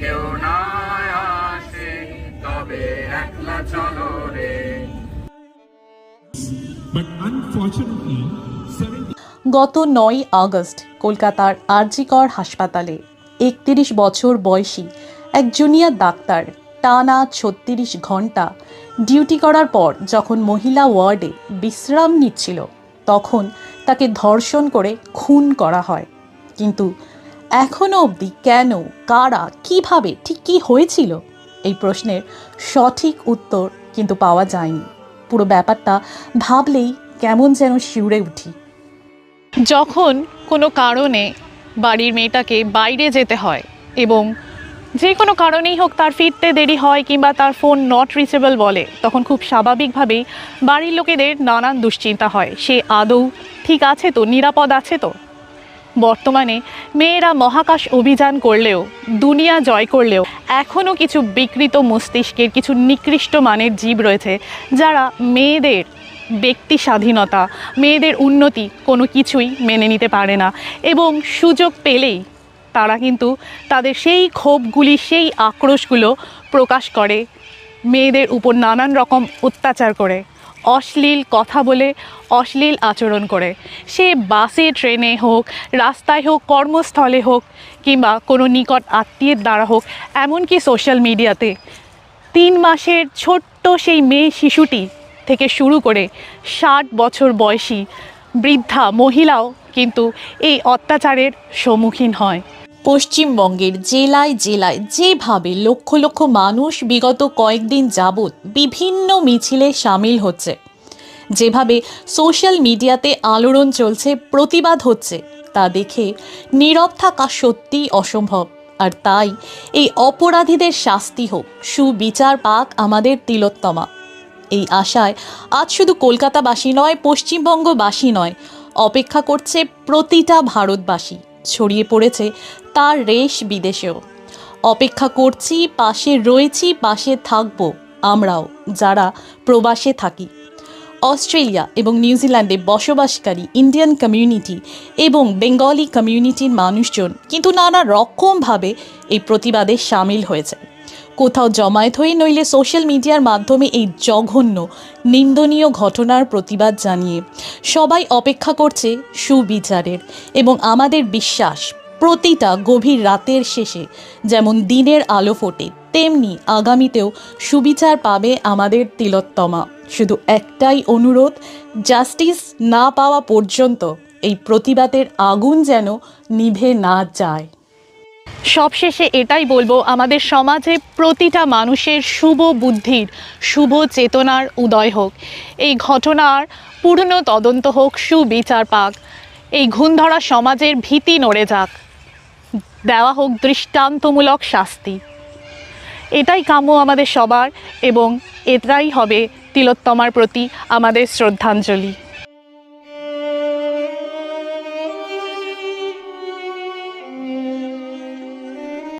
কেউ না আসে তবে একলা চলো রে। গত নয় আগস্ট কলকাতার আরজিকর হাসপাতালে একত্রিশ বছর বয়সী এক জুনিয়র ডাক্তার টানা ছত্রিশ ঘণ্টা ডিউটি করার পর যখন মহিলা ওয়ার্ডে বিশ্রাম নিচ্ছিল তখন তাকে ধর্ষণ করে খুন করা হয়। কিন্তু এখনও অবধি কেন কারা, কীভাবে, ঠিক কী হয়েছিল? এই প্রশ্নের সঠিক উত্তর কিন্তু পাওয়া যায়নি। পুরো ব্যাপারটা ভাবলেই কেমন যেন শিউরে উঠি। যখন কোনো কারণে বাড়ির মেয়েটাকে বাইরে যেতে হয় এবং যে কোনো কারণেই হোক তার ফিরতে দেরি হয় কিংবা তার ফোন নট রিচেবল বলে, তখন খুব স্বাভাবিকভাবেই বাড়ির লোকেদের নানান দুশ্চিন্তা হয়। সে আদৌ ঠিক আছে তো, নিরাপদ আছে তো? বর্তমানে মেয়েরা মহাকাশ অভিযান করলেও, দুনিয়া জয় করলেও এখনও কিছু বিকৃত মস্তিষ্কের কিছু নিকৃষ্ট মানের জীব রয়েছে যারা মেয়েদের ব্যক্তি স্বাধীনতা, মেয়েদের উন্নতি কোনো কিছুই মেনে নিতে পারে না এবং সুযোগ পেলেই তারা কিন্তু তাদের সেই ক্ষোভগুলি, সেই আক্রোশগুলো প্রকাশ করে, মেয়েদের উপর নানান রকম অত্যাচার করে। অশ্লীল কথা বলে অশ্লীল আচরণ করে। সে বাসে, ট্রেনে হোক, রাস্তায় হোক, কর্মস্থলে হোক কিংবা কোনো নিকট আত্মীয়ের দ্বারা হোক, এমনকি সোশ্যাল মিডিয়াতে তিন মাসের ছোট্ট সেই মেয়ে শিশুটি থেকে শুরু করে ষাট বছর বয়সী বৃদ্ধা মহিলাও কিন্তু এই অত্যাচারের সম্মুখীন হয়। পশ্চিমবঙ্গের জেলায় জেলায় যেভাবে লক্ষ লক্ষ মানুষ বিগত কয়েকদিন যাবৎ বিভিন্ন মিছিলে সামিল হচ্ছে, যেভাবে সোশ্যাল মিডিয়াতে আলোড়ন চলছে, প্রতিবাদ হচ্ছে, তা দেখে নীরব থাকা সত্যিই অসম্ভব। আর তাই এই অপরাধীদের শাস্তি হোক, সুবিচার পাক আমাদের তিলোত্তমা। এই আশায় আজ শুধু কলকাতাবাসী নয়, পশ্চিমবঙ্গবাসী নয়, অপেক্ষা করছে প্রতিটা ভারতবাসী। ছড়িয়ে পড়েছে তার রেশ বিদেশেও। অপেক্ষা করছি, পাশে রয়েছি, পাশে থাকব আমরাও, যারা প্রবাসে থাকি। অস্ট্রেলিয়া এবং নিউজিল্যান্ডে বসবাসকারী ইন্ডিয়ান কমিউনিটি এবং বেঙ্গলি কমিউনিটির মানুষজন কিন্তু নানা রকমভাবে এই প্রতিবাদে সামিল হয়েছে। কোথাও জমায়েত হয়ে নইলে সোশ্যাল মিডিয়ার মাধ্যমে এই জঘন্য, নিন্দনীয় ঘটনার প্রতিবাদ জানিয়ে সবাই অপেক্ষা করছে সুবিচারের এবং আমাদের বিশ্বাস প্রতিটা গভীর রাতের শেষে যেমন দিনের আলো ফোটে, তেমনি আগামীতেও সুবিচার পাবে আমাদের তিলোত্তমা। শুধু একটাই অনুরোধ, জাস্টিস না পাওয়া পর্যন্ত এই প্রতিবাদের আগুন যেন নিভে না যায়। সবশেষে এটাই বলব, আমাদের সমাজে প্রতিটা মানুষের শুভ বুদ্ধির, শুভ চেতনার উদয় হোক। এই ঘটনার পূর্ণ তদন্ত হোক, সুবিচার পাক। এই ঘুণধরা সমাজের ভীতি নড়ে যাক। দেওয়া হোক দৃষ্টান্তমূলক শাস্তি। এটাই কাম্য আমাদের সবার এবং এটাই হবে তিলোত্তমার প্রতি আমাদের শ্রদ্ধাঞ্জলি।